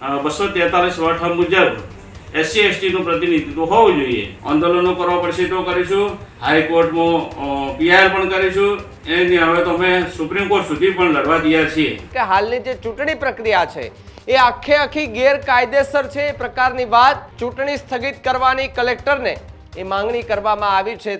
બસો તેતાલીસ વઠ મુજબ એસસી એસટીનું પ્રતિનિધિત્વ હોવું જોઈએ. આંદોલનો કરવા પડશે તો કરીશું. હાઈકોર્ટમાં પીઆર પણ કરીશું. એની હવે તો અમે સુપ્રીમ કોર્ટ સુધી પણ લડવા તૈયાર છીએ. કે હાલની જે ચૂંટણી પ્રક્રિયા છે, એ આખે આખી ગેરકાયદેસર છે એ પ્રકારની વાત ચૂંટણી સ્થગિત કરવાની કલેક્ટરને એ માંગણી કરવામાં આવી છે.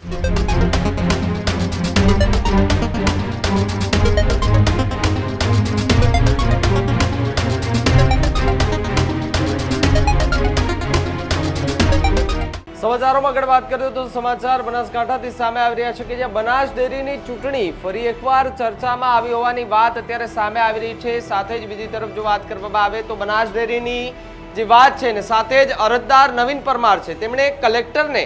સમાચારોમાં આગળ વાત કરીએ તો સમાચાર બનાસકાંઠાથી સામે આવી રહ્યા છે કે જે બનાસ ડેરીની ચૂંટણી ફરી એકવાર ચર્ચામાં આવી હોવાની વાત અત્યારે સામે આવી રહી છે. સાથે જ બીજી તરફ જો વાત કરવામાં આવે તો બનાસ ડેરીની જે વાત છે ને, સાથે જ અરજદાર નવીન પરમાર છે. તેમણે કલેક્ટરને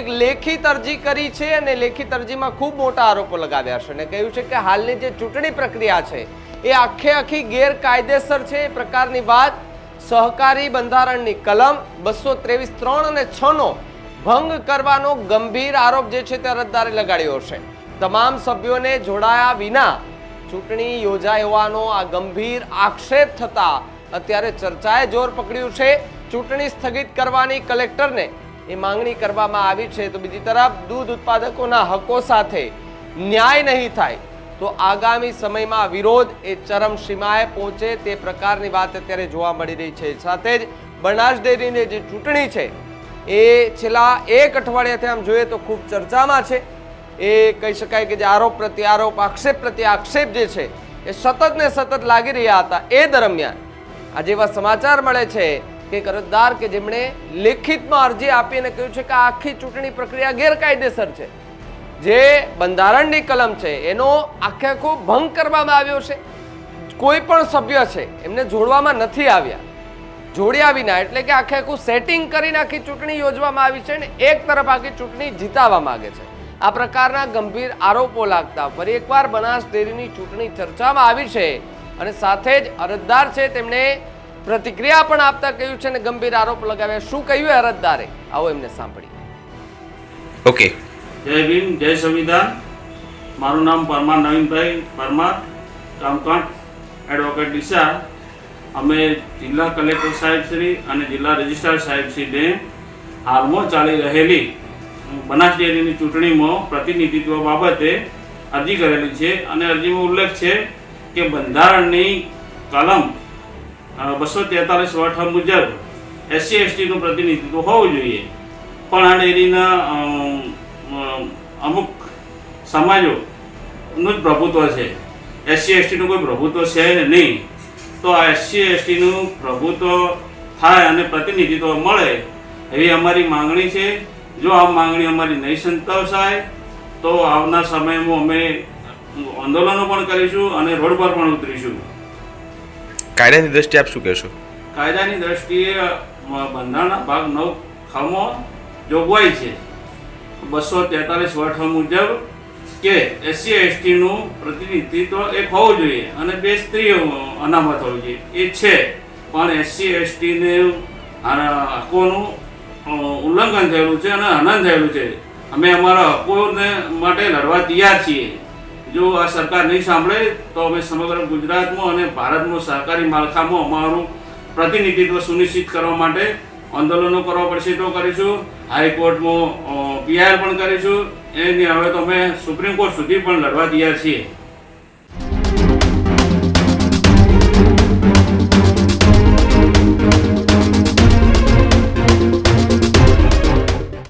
એક લેખિત અરજી કરી છે અને લેખિત અરજીમાં ખૂબ મોટા આરોપો લગાવ્યા છે અને કહ્યું છે કે હાલની જે ચૂંટણી પ્રક્રિયા છે એ આખે આખી ગેરકાયદેસર છે. એ પ્રકારની વાત સહકારી બંધારણની કલમ બસો ત્રેવીસ ત્રણ અને છનો ભંગ કરવાનો ગંભીર આરોપ જે છે તે અરજદારે લગાડ્યો છે. તમામ સભ્યોને જોડાયા વિના ચૂંટણી યોજાઈ હોવાનો આ ગંભીર આક્ષેપ થતા અત્યારે ચર્ચાએ જોર પકડ્યું છે. ચૂંટણી સ્થગિત કરવાની કલેક્ટરને એ માંગણી કરવામાં આવી છે. તો બીજી તરફ, દૂધ ઉત્પાદકોના હકો સાથે ન્યાય નહીં થાય, તો આગામી સમયમાં વિરોધ એ ચરમસીમાએ પહોંચે તે પ્રકારની વાત અત્યારે જોવા મળી રહી છે. સાથે જ, બનાસ ડેરીની જે ચૂંટણી છે એ છેલ્લા એક અઠવાડિયાથી આમ જોઈએ તો ખૂબ ચર્ચામાં છે. એ કહી શકાય કે જે આરોપ પ્રત્યે આરોપ, આક્ષેપ પ્રત્યે આક્ષેપ જે છે, એ સતત ને સતત લાગી રહ્યા હતા. એ દરમિયાન આજે એવા સમાચાર મળે છે કે કરજદાર કે જેમણે લેખિતમાં અરજી આપીને કહ્યું છે કે આખી ચૂંટણી પ્રક્રિયા ગેરકાયદેસર છે. જે બંધારણની કલમ છે, એનો આખે આખો ભંગ કરવામાં આવ્યો છે. કોઈ પણ સભ્ય છે, એમને જોડવામાં નથી આવ્યા. જોડ્યા વિના એટલે કે આખે આખું સેટિંગ કરીને આખી ચૂંટણી યોજવામાં આવી છે અને એક તરફ આખી ચૂંટણી જીતાવા માંગે છે. આ પ્રકારના ગંભીર આરોપો લાગતા ફરી એકવાર બનાસ ડેરીની ચૂંટણી ચર્ચામાં આવી છે અને સાથે જ અરજદાર છે તેમણે પ્રતિક્રિયા પણ આપતા કહ્યું છે અને ગંભીર આરોપ લગાવ્યા. શું કહ્યું અરજદારે? આવો એમને સાંભળીએ. ઓકે. જય ભીમ જય સંવિધાન. મારું નામ પરમાર નવીનભાઈ પરમાર કામકાંડ એડવોકેટ ડીસા અમે જિલ્લા કલેક્ટર સાહેબશ્રી અને જિલ્લા રજિસ્ટ્રાર સાહેબશ્રીને હાલમાં ચાલી રહેલી બનાસ ડેરીની ચૂંટણીમાં પ્રતિનિધિત્વ બાબતે અરજી કરેલી છે અને અરજીમાં ઉલ્લેખ છે કે બંધારણની કલમ બસો તેતાલીસ વઠ મુજબ એસસી એસટીનું પ્રતિનિધિત્વ હોવું જોઈએ. પણ આ ડેરીના અમ, અમ, અમુક સમાજોનું જ પ્રભુત્વ છે. એસસી એસટીનું કોઈ પ્રભુત્વ છે નહીં. તો આ એસસી એસટીનું પ્રભુત્વ થાય અને પ્રતિનિધિત્વ મળે એવી અમારી માંગણી છે. જો આ માંગણી અમારી નહીં સંતોષાય તો આવનાર સમયમાં અમે આંદોલનો પણ કરીશું અને રોડ પર પણ ઉતરીશું. કાયદાની દ્રષ્ટિએ આપ શું કહેશો? કાયદાની દ્રષ્ટિએ બંધારણના ભાગ નવ ખમાં જોગવાઈ છે. બસો તેતાલીસ વઠ મુજબ કે એસસી એસટીનું પ્રતિનિધિત્વ એક હોવું જોઈએ અને બે સ્ત્રીઓ અનામત હોવી જોઈએ. એ છે, પણ એસસી એસટીને હકોનું ઉલ્લંઘન થયેલું છે અને હનન થયેલું છે. અમે અમારા હકોને માટે લડવા તૈયાર છીએ. જો આ સરકાર નહીં સાંભળે, તો અમે સમગ્ર ગુજરાતમાં અને ભારતમાં સહકારી માળખામાં અમારું પ્રતિનિધિત્વ સુનિશ્ચિત કરવા માટે આંદોલનો કરવા પડશે તો કરીશું. હાઈકોર્ટમાં પીઆર પણ કરીશું. એની હવે તો અમે સુપ્રીમ કોર્ટ સુધી પણ લડવા તૈયાર છીએ.